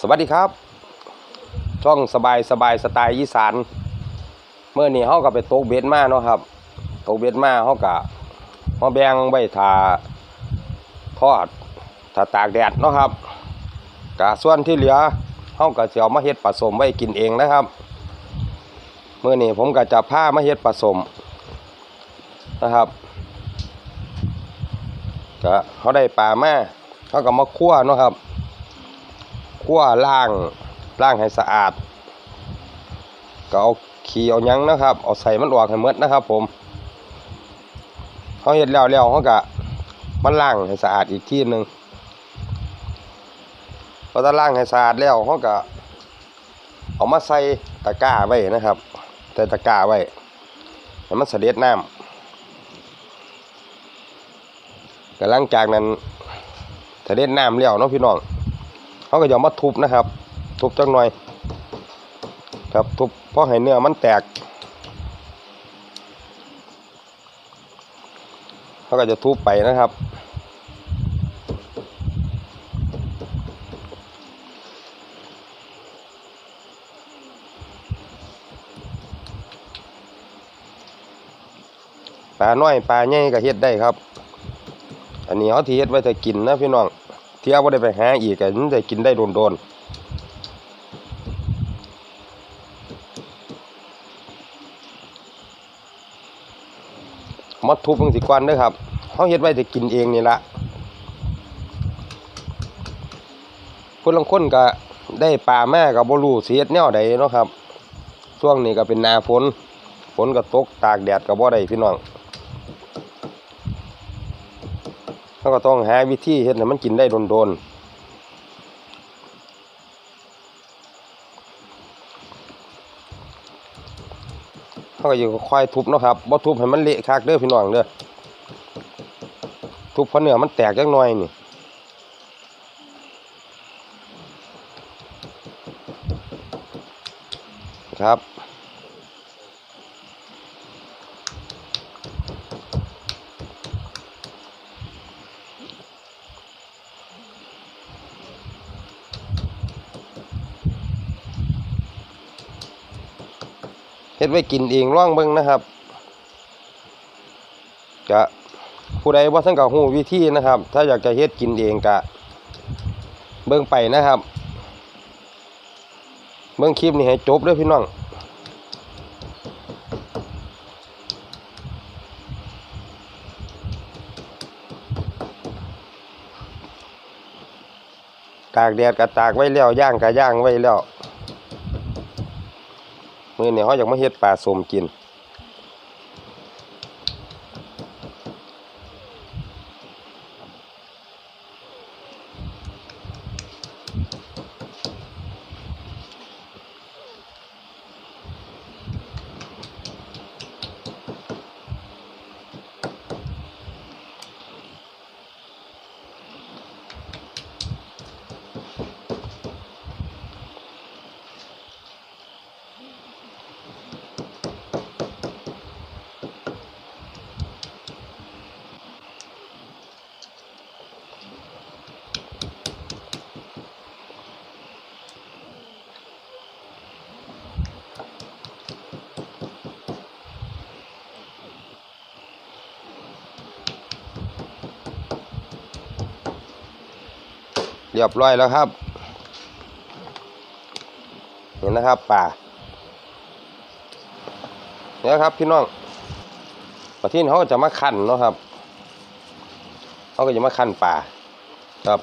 สวัสดีครับ ช่องสบายสบายสไตล์อีสานเมื่อนี้เขาก็ไปตกเบ็ดมาเนาะครับตกเบ็ดมาเขาก็มาแบงไว้ทาทอดถาตากแดดเนาะครับกะส่วนที่เหลือเขาก็จะเอามาเฮ็ดผสมไว้กินเองนะครับเมื่อนี้ผมก็จะพามาเฮ็ดผสมนะครับก็เขาได้ปลามาเขาก็มาคั่วเนาะครับ คั่วล่างล่างให้สะอาด ก็เอาขี้เอายังนะครับ เอาใส่มันออกให้หมดนะครับ ผมเขาเฮ็ดแล้วแล้วเขาก็มันล่างให้สะอาดอีกทีหนึ่งพอถ้าล่างให้สะอาดแล้วเขาก็เอามาใส่ตะกร้าไว้นะครับใส่ตะกร้าไว้ให้มันเสด็จน้ำก็หลังจากนั้นเสด็จน้ำแล้วเนาะพี่น้อง เขาก็จะเอามาทุบนะครับ ทุบจักหน่อย ครับทุบเพราะให้เนื้อมันแตกเขาก็จะทุบไปนะครับปลาน้อยปลาใหญ่ก็เฮ็ดได้ครับ อันนี้เขาที่เฮ็ดไว้จะกินนะพี่น้อง เที่ยวบ่ได้ไปหาอีกกันจะกินได้โดนๆมาทุบจังสิก่อนด้อครับเฮาเฮ็ดไว้จะกินเองนี่ละคนลางคนก็ได้ปลาแมาก็บ่รู้สิเฮ็ดแนวใดเนาะครับ ช่วงนี้ก็เป็นหน้าฝนฝนก็ตกตากแดดก็บ่ได้พี่น้อง เขาก็ต้องหาวิธีเฮ็ดให้มันกินได้โดนๆเขาก็อยู่ค่อยทุบนะครับบ่ทุบให้มันเละคักเด้อพี่น้องเด้อ ทุบเพราะเนื้อมันแตกจักหน่อยนี่ ครับ เฮ็ดไว้กินเองร่องเบิ่งนะครับจะผู้ใดว่าท่านก็ฮู้วิธีนะครับ ถ้าอยากจะเฮ็ดกินเองก็เบิ่งไปนะครับ เบิ่งคลิปนี้ให้จบเด้อพี่น้องตากแดดก็ตากไว้แล้วย่างก็ย่างไว้แล้ว มื้อนี้เขาอยากมาเฮ็ดปลาส้มกิน รียบร้อยแล้วครับ เห็นนะครับป่าเนี่ยครับพี่น้องประเทศเขาจะมาคั่นเนาะครับเขาก็จะมาคั่นป่าครับ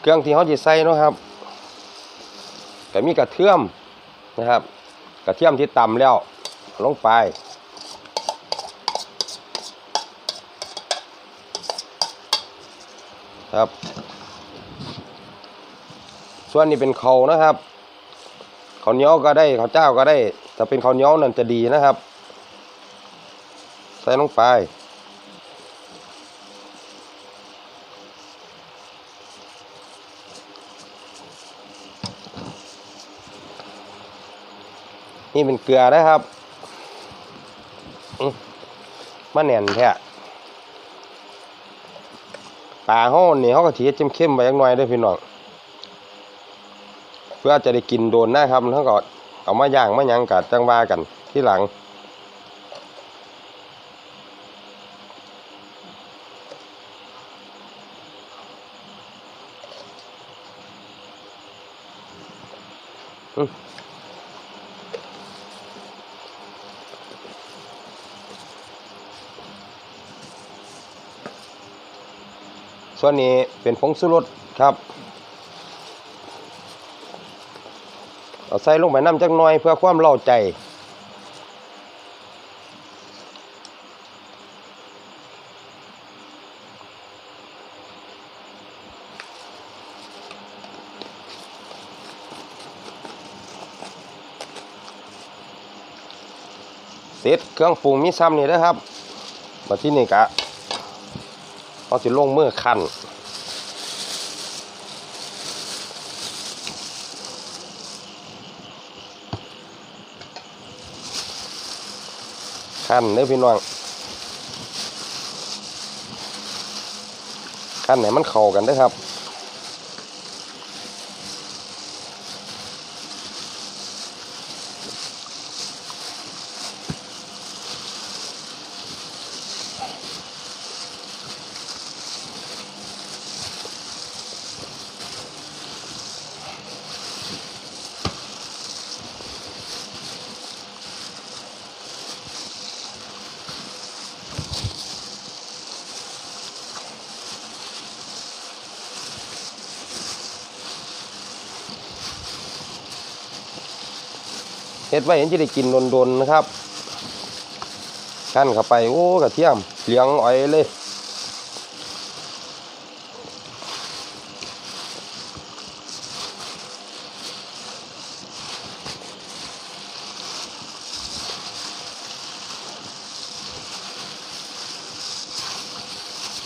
เครื่องที่เขาจะใส่เนาะครับก็มีกระเทียมนะครับ กระเทียมที่ตำแล้วลงไปครับ ส่วนนี้เป็นเขานะครับเขาเนียก็ได้เข้าเจ้าก็ได้ถ้าเป็นเขาเนียวนั่นจะดีนะครับ ใส่ลงไปนี่เป็นเกลือนะครับมาแน่นแท้ปลาห้อนี่เขาก็ถีเข้มๆไปยักหน่อยเด้พี่น้อง พื่อจะได้กินโดนนะครับแล้วก็เอามาย่างมายังกัดจังว่ากันที่หลัง ส่วนนี้เป็นผงสุรสครับ เอาใส่ลงไปน้ำจักหน่อยเพื่อความเล่าใจ เสร็จเครื่องปรุงมีซ้ำนี่นะครับมาที่นี่กะเขาสิลงมือคั่น คันเด้อพี่น้องคันไหนมันเข้ากันเด้อครับ เฮ็ดไว้เห็นจะได้กินโดนๆนะครับขั้นเข้าไปโอ้กระเทียมเหลียงอ้อยเลย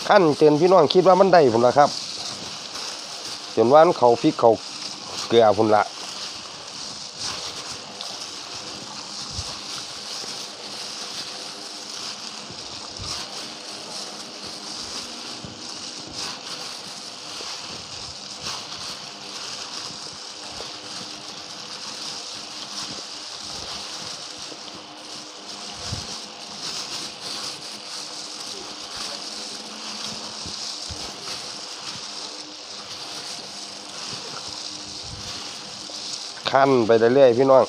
ขั้นเจนพี่น้องคิดว่ามันได้พุ่นละครับจนว่านเขาพริกเขาเกลือพุ่นละ ขั้นไปเรื่อยๆพี่น้อง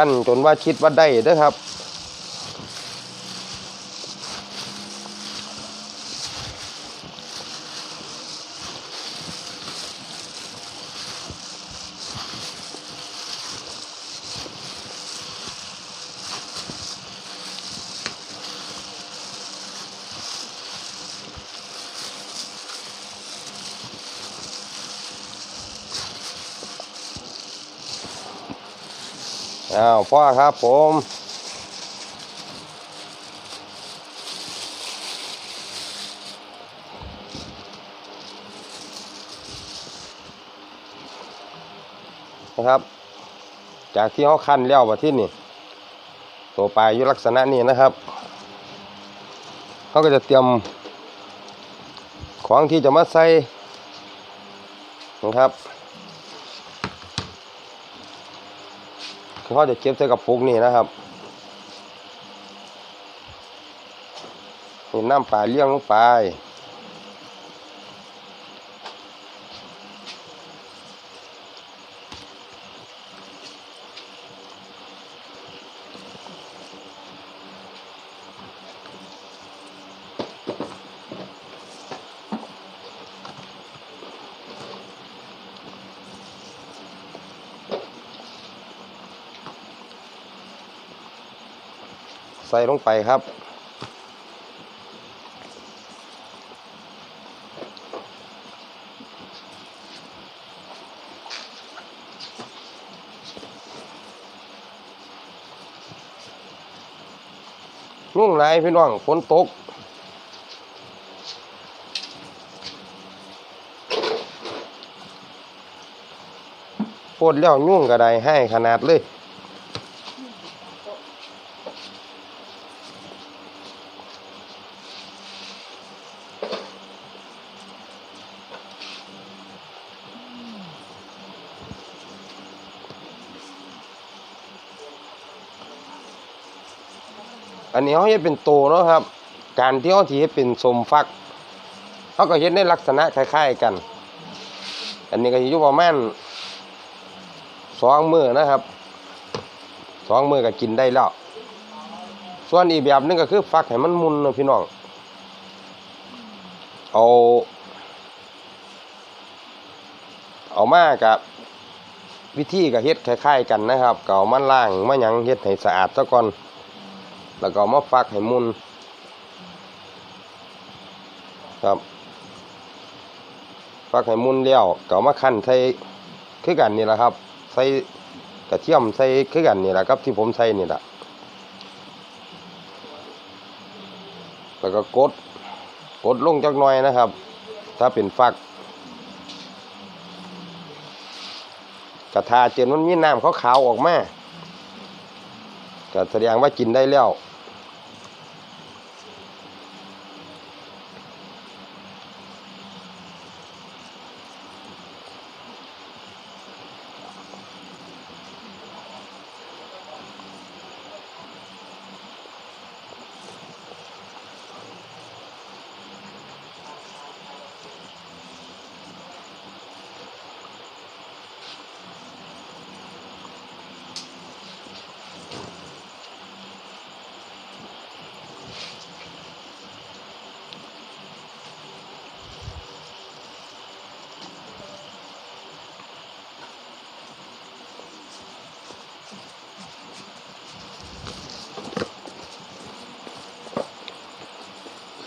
ขั้นจนว่าคิดว่าได้นะครับ อ้าวพ่อครับผมนะครับ จากที่เขาคันแล้วมาที่นี่ตัวปลายอยู่ลักษณะนี้นะครับเขาก็จะเตรียม ของที่จะมาใส่นะครับ เขาจะเก็บใส่กับปุกนี่นะครับนี่น้ำปลาเลี้ยงลงไป ใส่ลงไปครับ นุ่งไรพี่น้องฝนตกปวดเล้ยวนุ่งกระไดให้ขนาดเลย อันนี้เขาเฮ็ดเป็นโตเนาะครับ การที่เขาที่เฮ็ดเป็นสมฟักเขาก็เฮ็ดในลักษณะคล้ายๆกัน อันนี้ก็อยู่ประมาณสองมือนะครับสองมือก็กินได้แล้ว ส่วนอีกแบบนึงก็คือฟักให้มันมุนนะพี่น้องเอาเอามากับวิธีก็เฮ็ดคล้ายๆกันนะครับเก็เอามาล้างมาหยังเฮ็ดให้สะอาดซะก่อน แล้วก็มาฟักให้มุนครับฟักให้มุนแล้วก็มาคั่นใส่คือกันนี่แหละครับ ใส่กระเทียมใส่คือกันนี่แหละครับ ที่ผมใส่นี่แหละแล้วก็กดกดลงจักหน่อยนะครับ ถ้าเป็นฟักกระทาเจนมันมีน้ำขาวๆออกมาก็แสดงว่ากินได้แล้ว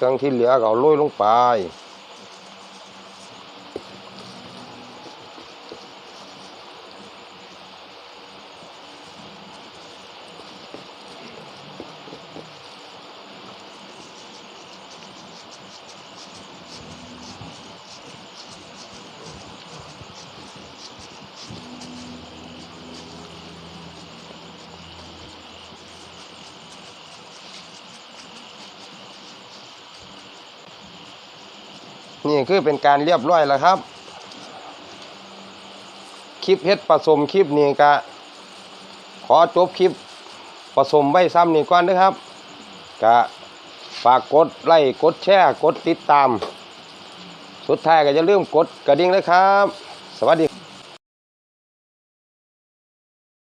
รื่องที่เหลือก็เอาโรยลงไป นี่คือเป็นการเรียบร้อยแล้วครับ คลิปเฮ็ดผสมคลิปนี้ก็ขอจบคลิปผสมใบซ้ำนี่ก่อนนะครับก็ฝากกดไลค์กดแชร์กดติดตาม สุดท้ายก็อย่าลืมกดกระดิ่งนะครับ สวัสดี